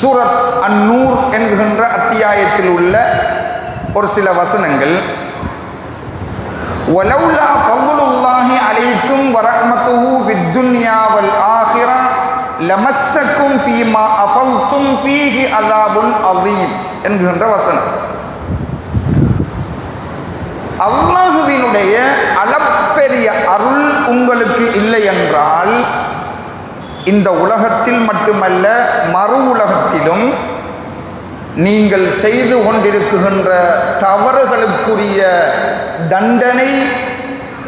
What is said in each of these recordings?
சூரத் அந்நூர் என்கின்ற அத்தியாயத்தில் உள்ள ஒரு சில வசனங்கள். வலவுலா ஃபவுலுல்லாஹி அலைக்கும் வரஹ்மத்துஹு ஃபித்துன்யா வல் ஆஹிரா லமஸ்ஸக்கும் ஃபீமா அஃபல்தும் ஃபீஹி அதாபுல் அதீம் என்கின்ற வசனம். அல்லாஹுவினுடைய அளப்பெரிய அருள் உங்கள் இந்த உலகத்தில் மட்டுமல்ல மறு உலகத்திலும் நீங்கள் செய்து கொண்டிருக்கின்ற தவறுகளுக்குரிய தண்டனை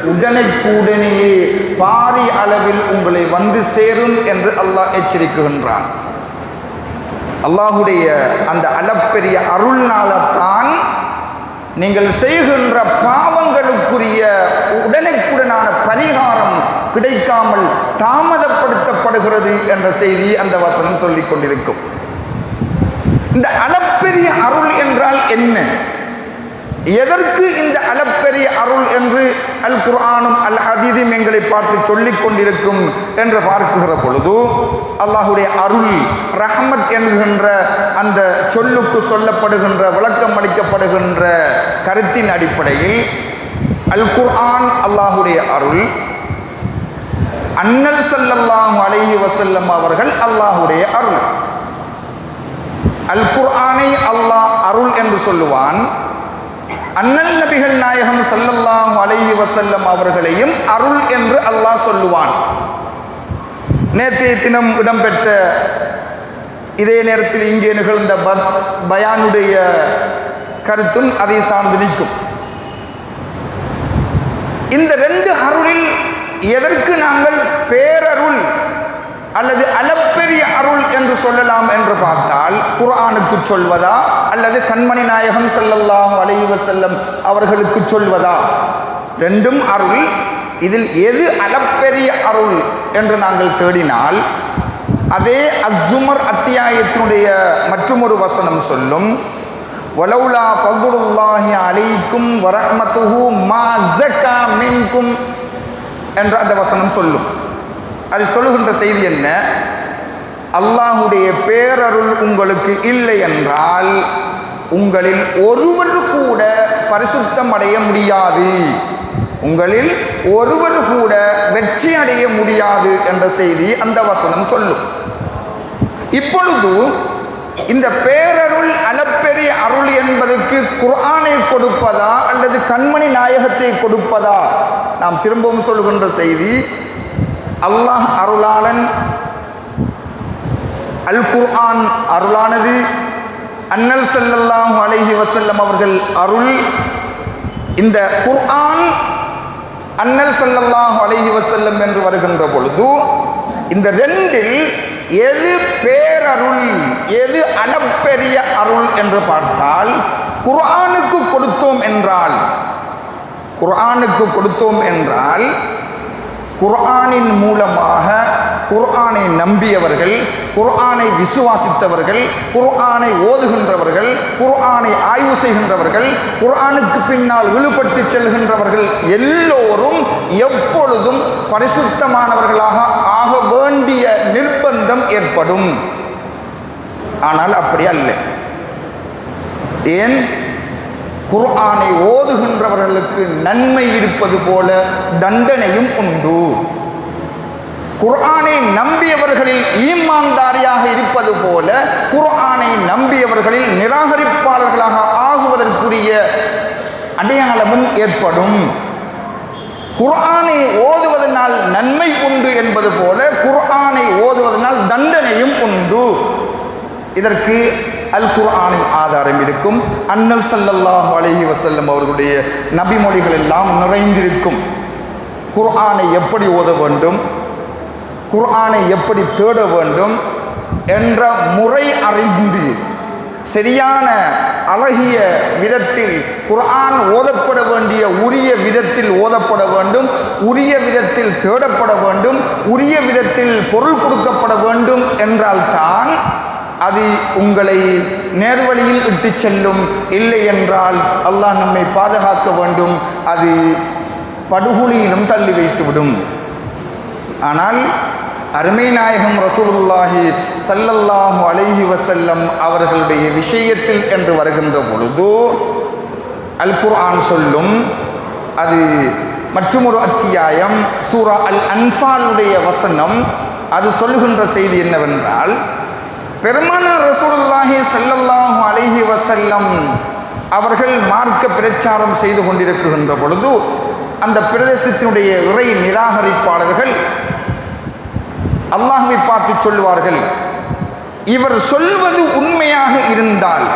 உடனுக்குடனேயே பாரி அளவில் உங்களை வந்து சேரும் என்று அல்லாஹ் எச்சரிக்குகின்றான். அல்லாஹுடைய அந்த அளப்பெரிய அருள்னால்தான் நீங்கள் செய்கின்ற பாவங்களுக்குரிய உடனுக்குடனான பரிகாரம் கிடைக்காமல் தாமதப்படுத்தப்படுகிறது என்ற செய்தி அந்த வசனம் சொல்லிக் கொண்டிருக்கும். இந்த அளப்பெரிய அருள் என்றால் என்ன? எதற்கு இந்த அளப்பெரிய அருள் என்று அல் குர்ஆனும் அல் ஹதீதும் எங்களை பார்த்து சொல்லிக் கொண்டிருக்கும் என்று பார்க்குகிற பொழுது அல்லாஹுடைய அருள் ரஹமத் என்கின்ற அந்த சொல்லுக்கு சொல்லப்படுகின்ற விளக்கம் அளிக்கப்படுகின்ற கருத்தின் அடிப்படையில் அல் குர்ஆன் அல்லாஹுடைய அருள் அன்னல் ஸல்லல்லாஹு அலைஹி வசல்லம் அவர்கள் அல்லாஹுடைய அருள். அல் குர்ஆனை அல்லாஹ் அருள் என்று சொல்லுவான். அண்ணல் நபிகள் நாயகம் ஸல்லல்லாஹு அலைஹி வசல்லம் அவர்களையும் அருள் என்று அல்லாஹ் சொல்லுவான். நேற்றைய தினம் இடம்பெற்ற இதே நேரத்தில் இங்கே நிகழ்ந்த ப- பயானுடைய கருத்தும் அதை சார்ந்து நிற்கும். இந்த ரெண்டு அருளில் எதற்கு நாங்கள் பேரருள் அல்லது அளப்பெரிய அருள் என்று சொல்லலாம் என்று பார்த்தால் குரானுக்கு சொல்வதா அல்லது கண்மணி நாயகம் செல்லல்லாம் அலைஹி செல்லம் அவர்களுக்கு சொல்வதா? ரெண்டும் அருள். இதில் எது அளப்பெரிய அருள் என்று நாங்கள் தேடினால் அதே அஸ்ஸுமர் அத்தியாயத்தினுடைய மற்றுமொரு வசனம் சொல்லும் வலவுலா ஃபதுலுல்லாஹி அலைக்கும் வரஹ்மத்துஹு மா ஜக்கா மின்கும் என்று அந்த வசனம் சொல்லும். அது சொல்லுகின்ற செய்தி என்ன? அல்லாஹுடைய பேரருள் உங்களுக்கு இல்லை என்றால் உங்களில் ஒருவர் கூட பரிசுத்தம் அடைய முடியாது. உங்களில் ஒருவர் கூட வெற்றி அடைய முடியாது என்ற செய்தி அந்த வசனம் சொல்லும். இப்பொழுது இந்த பேரருள் அளப்பெரிய அருள் என்பதற்கு குர்ஆனை கொடுப்பதா அல்லது கண்மணி நாயகத்தை கொடுப்பதா? நாம் திரும்பவும் சொல்லுகின்ற செய்தி அல்லாஹ் அருளாளன் அல் குர்ஆன் அருளானது அன்னல் செல்லல்லாம் அலைஹி வசல்லம் அவர்கள் அருள். இந்த குர்ஆன் அன்னல் செல்லல்லாம் அலைஹி வசல்லம் என்று வருகின்ற பொழுது இந்த ரெண்டில் எது பேரருள் எது அளப்பெரிய அருள் என்று பார்த்தால் குர்ஆனுக்கு கொடுத்தோம் என்றால் குர்ஆனுக்கு கொடுத்தோம் என்றால் குர்ஆனின் மூலமாக குர்ஆனை நம்பியவர்கள் குர்ஆனை விசுவாசித்தவர்கள் குர்ஆனை ஓதுகின்றவர்கள் குர்ஆனை ஆய்வு செய்கின்றவர்கள் குர்ஆனுக்கு பின்னால் விழுபட்டு செல்கின்றவர்கள் எல்லோரும் எப்பொழுதும் பரிசுத்தமானவர்களாக ஆக வேண்டிய நிர்பந்தம் ஏற்படும். ஆனால் அப்படி அல்ல. ஏன்? குர்ஆனை ஓதுகின்றவர்களுக்கு நன்மை இருப்பது போல தண்டனையும் உண்டு. குர்ஆனை நம்பியவர்களில் ஈமான்தாரியாக இருப்பது போல குர்ஆனை நம்பியவர்களில் நிராகரிப்பாளர்களாக ஆகுவதற்குரிய அடையாளமும் ஏற்படும். குர்ஆனை ஓதுவதனால் நன்மை உண்டு என்பது போல குர்ஆனை ஓதுவதனால் தண்டனையும் உண்டு. இதற்கு அல் குர்ஆனின் ஆதாரம் இருக்கும். அன்னல் சல்லல்லாஹ் அலஹி வசல்லம் அவர்களுடைய நபிமொழிகள் எல்லாம் நிறைந்திருக்கும். குர்ஆனை எப்படி ஓத வேண்டும்? குர்ஆனை எப்படி தேட வேண்டும்? என்ற முறை அறிந்து சரியான அழகிய விதத்தில் குர்ஆன் ஓதப்பட வேண்டிய உரிய விதத்தில் ஓதப்பட வேண்டும். உரிய விதத்தில் தேடப்பட வேண்டும். உரிய விதத்தில் பொருள் கொடுக்கப்பட வேண்டும் என்றால்தான் அது உங்களை நேர்வழியில் இட்டு செல்லும். இல்லை என்றால் அல்லாஹ் நம்மை பாதுகாக்க வேண்டும். அது படுகொலியிலும் தள்ளி வைத்துவிடும். ஆனால் அருமை நாயகம் ரசூலுல்லாஹி சல்லல்லாஹு அலைஹி வசல்லம் அவர்களுடைய விஷயத்தில் என்று வருகின்ற பொழுது அல் குர்ஆன் சொல்லும் அது மற்றுமொரு அத்தியாயம் சூரா அல் அன்ஃபாலுடைய வசனம். அது சொல்லுகின்ற செய்தி என்னவென்றால் பெருமானார் ரசூலுல்லாஹி ஸல்லல்லாஹு அலைஹி வசல்லம் அவர்கள் மார்க்க பிரச்சாரம் செய்து கொண்டிருக்கின்ற பொழுது அந்த பிரதேசத்தினுடைய இறை நிராகரிப்பாளர்கள் அல்லாஹுவை பார்த்து சொல்லுவார்கள் இவர் சொல்வது உண்மையாக இருந்தால்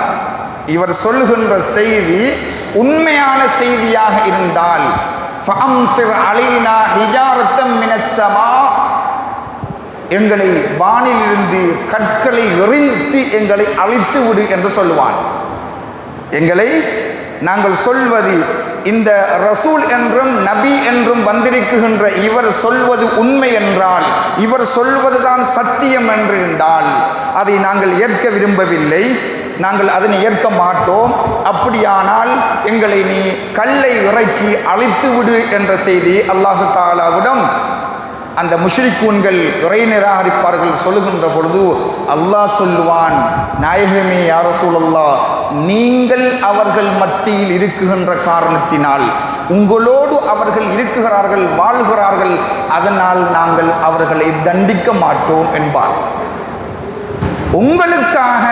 இவர் சொல்கின்ற செய்தி உண்மையான செய்தியாக இருந்தால் ஃபஅம்திர் அலைனா ஹிஜாரத்தம் மினசமா எங்களை வானிலிருந்து கற்களை எறிந்து எங்களை அழித்து விடு என்று சொல்லுவான். எங்களை நாங்கள் சொல்வது இந்த ரசூல் என்றும் நபி என்றும் வந்திருக்குகின்ற இவர் சொல்வது உண்மை என்றால் இவர் சொல்வதுதான் சத்தியம் என்றிருந்தால் அதை நாங்கள் ஏற்க விரும்பவில்லை. நாங்கள் அதனை ஏற்க மாட்டோம். அப்படியானால் எங்களை நீ கல்லை இறக்கி அழித்து விடு என்ற செய்தி அல்லாஹு தாலாவிடம் அந்த முஷ்ரிக்கூன்கள் இறை நிராகரிப்பார்கள் சொல்லுகின்ற பொழுது அல்லாஹ் சொல்லுவான் நாயகமே யார சூழல்லா நீங்கள் அவர்கள் மத்தியில் இருக்குகின்ற காரணத்தினால் உங்களோடு அவர்கள் இருக்குகிறார்கள் வாழ்கிறார்கள் அதனால் நாங்கள் அவர்களை தண்டிக்க மாட்டோம் என்பார். உங்களுக்காக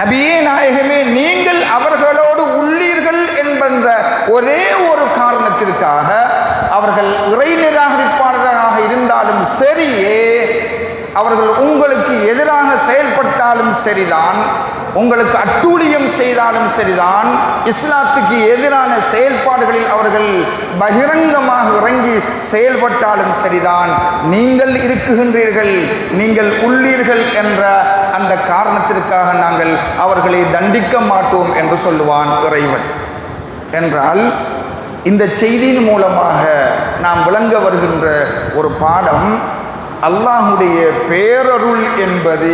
நபியே நாயகமே நீங்கள் அவர்களோடு உள்ளீர்கள் என்பந்த ஒரே ஒரு காரணத்திற்காக அவர்கள் இறை சரியே அவர்கள் உங்களுக்கு எதிராக செயல்பட்டாலும் சரிதான் உங்களுக்கு அட்டூழியம் செய்தாலும் சரிதான் இஸ்லாத்துக்கு எதிரான செயல்பாடுகளில் அவர்கள் பகிரங்கமாக இறங்கி செயல்பட்டாலும் சரிதான். நீங்கள் இருக்குகின்றீர்கள் நீங்கள் உள்ளீர்கள் என்ற அந்த காரணத்திற்காக நாங்கள் அவர்களை தண்டிக்க மாட்டோம் என்று சொல்லுவான் இறைவன். என்றால் இந்த செய்தியின் மூலமாக நாம் விளங்க வருகின்ற ஒரு பாடம் அல்லாஹுடைய பேரருள் என்பது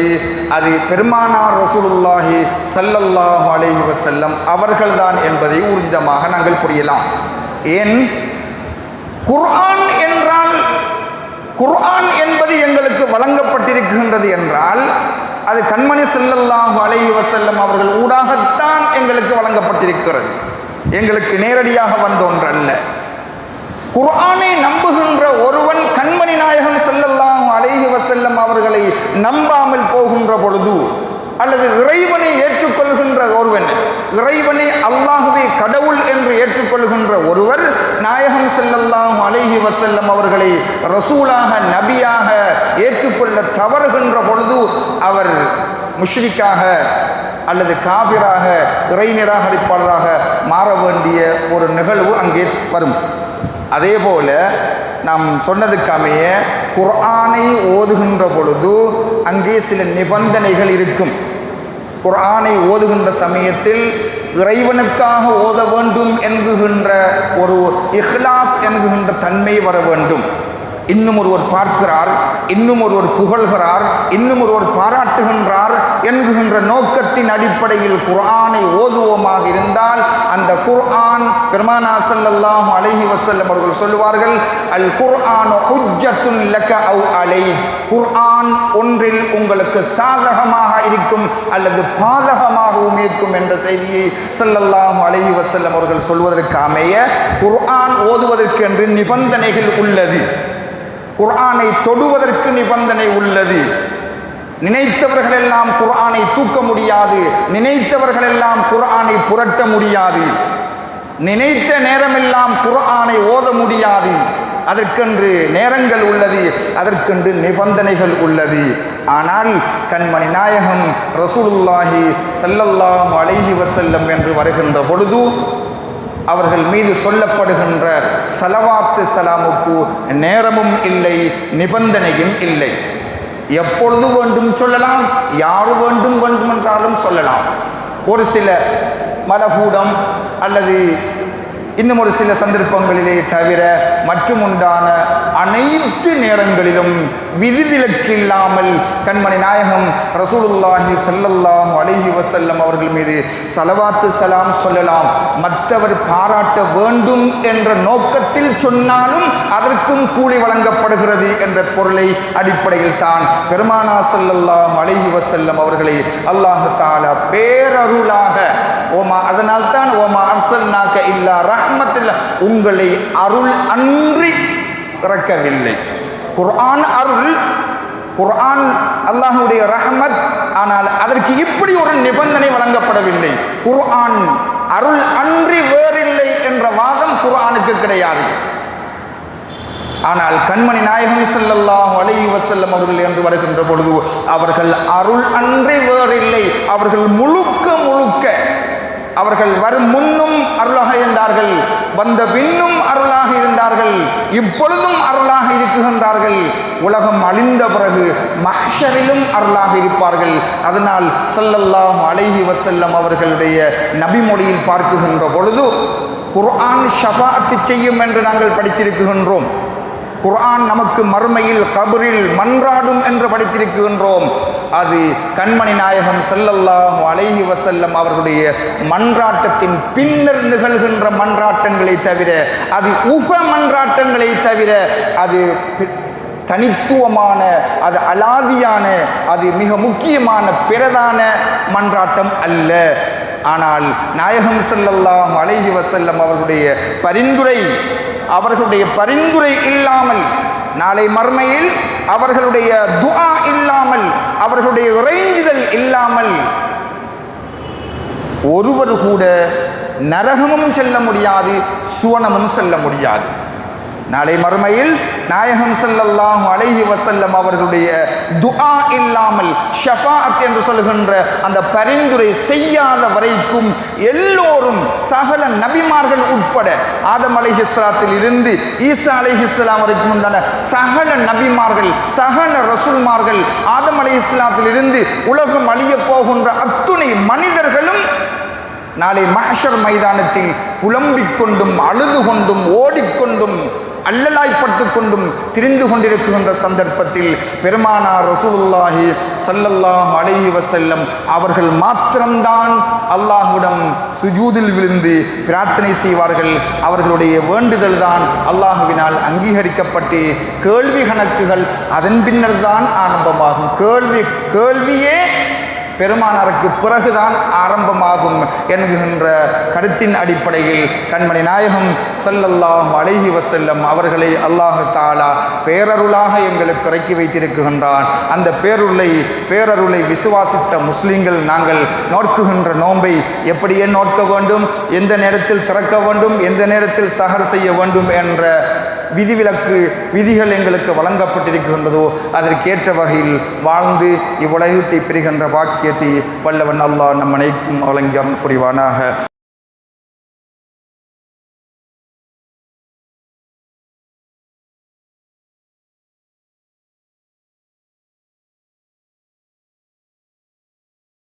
அது பெருமானார் ரசூலுல்லாஹி சல்லல்லாஹு அலஹி வசல்லம் அவர்கள்தான் என்பதை ஊர்ஜிதமாக நாங்கள் புரியலாம். ஏன்? குர்ஆன் என்றால் குர்ஆன் என்பது எங்களுக்கு வழங்கப்பட்டிருக்கின்றது என்றால் அது கண்மணி செல்லல்லாஹு அலஹி வசல்லம் அவர்கள் ஊடாகத்தான் எங்களுக்கு வழங்கப்பட்டிருக்கிறது. எங்களுக்கு நேரடியாக வந்தோன்றல்ல குர்ஆனை நம்புகின்ற ஒருவன் கண்மணி நாயகம் ஸல்லல்லாஹு அலைஹி வசல்லம் அவர்களை நம்பாமல் போகின்ற பொழுது அல்லது இறைவனை ஏற்றுக்கொள்கின்ற ஒருவன் இறைவனை அல்லாஹுவே கடவுள் என்று ஏற்றுக்கொள்கின்ற ஒருவர் நாயகம் செல்லல்லாம் அலைஹி வசல்லம் அவர்களை ரசூலாக நபியாக ஏற்றுக்கொள்ள தவறுகின்ற பொழுது அவர் முஷ்ரிக்காக அல்லது காபிராக இறை நிராகரிப்பாளராக மாற வேண்டிய ஒரு நிகழ்வு அங்கே வரும். அதே போல் நாம் சொன்னதுக்காமைய குர்ஆனை ஓதுகின்ற பொழுது அங்கே சில நிபந்தனைகள் இருக்கும். குர்ஆனை ஓதுகின்ற சமயத்தில் இறைவனுக்காக ஓத வேண்டும் என்குகின்ற ஒரு இஹ்லாஸ் என்குகின்ற தன்மை வர வேண்டும். இன்னும் ஒருவர் பார்க்கிறார் இன்னும் ஒருவர் புகழ்கிறார் இன்னும் ஒருவர் பாராட்டுகின்றார் என்கின்ற நோக்கத்தின் அடிப்படையில் குர்ஆனை ஓதுவோமாக இருந்தால் அந்த குர்ஆன் பெருமானா ஸல்லல்லாஹு அலைஹி வசல்லம் அவர்கள் சொல்லுவார்கள் அல் குர்ஆன் ஹுஜ்ஜத்துன் லக அவ் அலை குர்ஆன் ஒன்றில் உங்களுக்கு சாதகமாக இருக்கும் அல்லது பாதகமாகவும் இருக்கும் என்ற செய்தியை சல்லல்லாஹு அலைஹி வசல்லம் அவர்கள் சொல்வதற்கு அமைய குர்ஆன் ஓதுவதற்கு என்று நிபந்தனைகள் உள்ளது. குர்ஆனை தொடுவதற்கு நிபந்தனை உள்ளது. நினைத்தவர்களெல்லாம் குர்ஆனை தூக்க முடியாது. நினைத்தவர்களெல்லாம் குர்ஆனை புரட்ட முடியாது. நினைத்த நேரமெல்லாம் குர்ஆனை ஓத முடியாது. அதற்கென்று நேரங்கள் உள்ளது அதற்கென்று நிபந்தனைகள் உள்ளது. ஆனால் கண்மணி நாயகம் ரசூலுல்லாஹி ஸல்லல்லாஹு அலைஹி வசல்லம் என்று வருகின்ற பொழுது அவர்கள் மீது சொல்லப்படுகின்ற சலவாத்து சலாமுக்கு நேரமும் இல்லை நிபந்தனையும் இல்லை. எப்பொழுது வேண்டும் சொல்லலாம் யார் வேண்டும் வேண்டுமென்றாலும் சொல்லலாம். ஒரு சில மலகூடம் அல்லது இன்னும் ஒரு சில சந்தர்ப்பங்களிலே தவிர மற்றும் உண்டான அனைத்து நேரங்களிலும் விதிவிலக்கில்லாமல் கண்மணி நாயகம் ரசூலுல்லாஹி சல்லல்லாஹ் அலஹி வசல்லம் அவர்கள் மீது சலவாத்து சலாம் சொல்லலாம். மற்றவர் பாராட்ட வேண்டும் என்ற நோக்கத்தில் சொன்னாலும் அதற்கும் கூலி வழங்கப்படுகிறது என்ற பொருளை அடிப்படையில் தான் பெருமானா சல்லல்லாஹ் அலஹி வசல்லம் அவர்களை அல்லாஹ் தாலா பேரருளாக ஓமா அதனால் தான் ஓமா அர்சல்நாக்க இல்லா ரஹ்மத்தில் உங்களை அருள் அன்றி இறக்கவில்லை. குர்ஆன் அருள் குர்ஆன் அல்லாஹுடைய ரஹமத் ஆனால் அதற்கு இப்படி ஒரு நிபந்தனை வழங்கப்படவில்லை. குர்ஆன் அருள் அன்றி வேறில்லை என்ற வாதம் குர்ஆனுக்கு கிடையாது. ஆனால் கண்மணி நாயகம் ஸல்லல்லாஹு அலை வசல்லம் அவர்கள் என்று வருகின்ற பொழுது அவர்கள் அருள் அன்றி வேறில்லை. அவர்கள் முழுக்க முழுக்க அவர்கள் வரும் முன்னும் அருளாக இருந்தார்கள் வந்த பின்னும் அருளாக இருந்தார்கள் இப்பொழுதும் அருளாக இருக்குகின்றார்கள் உலகம் அழிந்த பிறகு மஹரிலும் அருளாக இருப்பார்கள். அதனால் செல்லல்லாம் அழகி வசல்லம் அவர்களுடைய நபிமொழியில் பார்க்குகின்ற பொழுது குர்ஆன் ஷபாத்து செய்யும் என்று நாங்கள் படித்திருக்கின்றோம். குர்ஆன் நமக்கு மறுமையில் கபரில் மன்றாடும் என்று படித்திருக்கின்றோம். அது கண்மணி நாயகம் ஸல்லல்லாஹு அலைஹி வசல்லம் அவர்களுடைய மன்றாட்டத்தின் பின்னர் நிகழ்கின்ற மன்றாட்டங்களை தவிர அது உப மன்றாட்டங்களை தவிர அது தனித்துவமான அது அலாதியான அது மிக முக்கியமான பிரதான மன்றாட்டம் அல்ல. ஆனால் நாயகம் ஸல்லல்லாஹு அலைஹி வசல்லம் அவர்களுடைய பரிந்துரை அவர்களுடைய பரிந்துரை இல்லாமல் நாளை மறுமையில் அவர்களுடைய துஆ இல்லாமல் அவர்களுடைய இறைஞ்சுதல் இல்லாமல் ஒருவர் கூட நரகமும் செல்ல முடியாது சுவனமும் செல்ல முடியாது. நாளை மறுமையில் நாயகம் செல்லல்லாம் அழகி வசல்லம் அவர்களுடைய துஆ இல்லாமல் ஷஃபாத் என்று சொல்கின்ற அந்த பரிந்துரை செய்யாத வரைக்கும் எல்லோரும் சகல நபிமார்கள் உட்பட ஆதம் அலைஹிஸ்ஸலாத்தில் இருந்து ஈசா அலைஹிஸ்ஸலாம் வரைக்கும் உண்டான சகல நபிமார்கள் சகல ரசூல்மார்கள் ஆதம் இஸ்லாத்தில் இருந்து உலகம் அழியப் போகின்ற அத்துணை மனிதர்களும் நாளை மஹஷர் மைதானத்தில் புலம்பிக் கொண்டும் அழுது கொண்டும் ஓடிக்கொண்டும் அல்லலாய்ப்பட்டு கொண்டும் திரிந்து கொண்டிருக்கின்ற சந்தர்ப்பத்தில் பெருமானார் ரசூலுல்லாஹி சல்லல்லாஹ் அலைஹி வசல்லம் அவர்கள் மாத்திரம்தான் அல்லாஹுடம் சுஜூதில் விழுந்து பிரார்த்தனை செய்வார்கள். அவர்களுடைய வேண்டுதல் தான் அல்லாஹுவினால் அங்கீகரிக்கப்பட்டு கேள்வி கணக்குகள் அதன் பின்னர் தான் ஆரம்பமாகும். கேள்வி கேள்வியே பெருமானாருக்கு பிறகுதான் ஆரம்பமாகும் என்கின்ற கருத்தின் அடிப்படையில் கண்மணி நாயகம் சல்லல்லாஹ் அழகி வசல்லம் அவர்களை அல்லாஹு தாலா பேரருளாக எங்களுக்கு இறக்கி வைத்திருக்கின்றான். அந்த பேருளை பேரருளை விசுவாசித்த முஸ்லீம்கள் நாங்கள் நோக்குகின்ற நோன்பை எப்படியே நோக்க வேண்டும்? எந்த நேரத்தில் திறக்க வேண்டும்? எந்த நேரத்தில் சகர் செய்ய வேண்டும்? என்ற விதிவிலக்கு விதிகள் எங்களுக்கு வழங்கப்பட்டிருக்கின்றதோ அதற்கேற்ற வகையில் வாழ்ந்து இவ்வுலகத்தை பெறுகின்ற பாக்கியத்தை வல்லவன் அல்லாஹ் நம் அனைத்தும் வழங்கி புரிவானாக.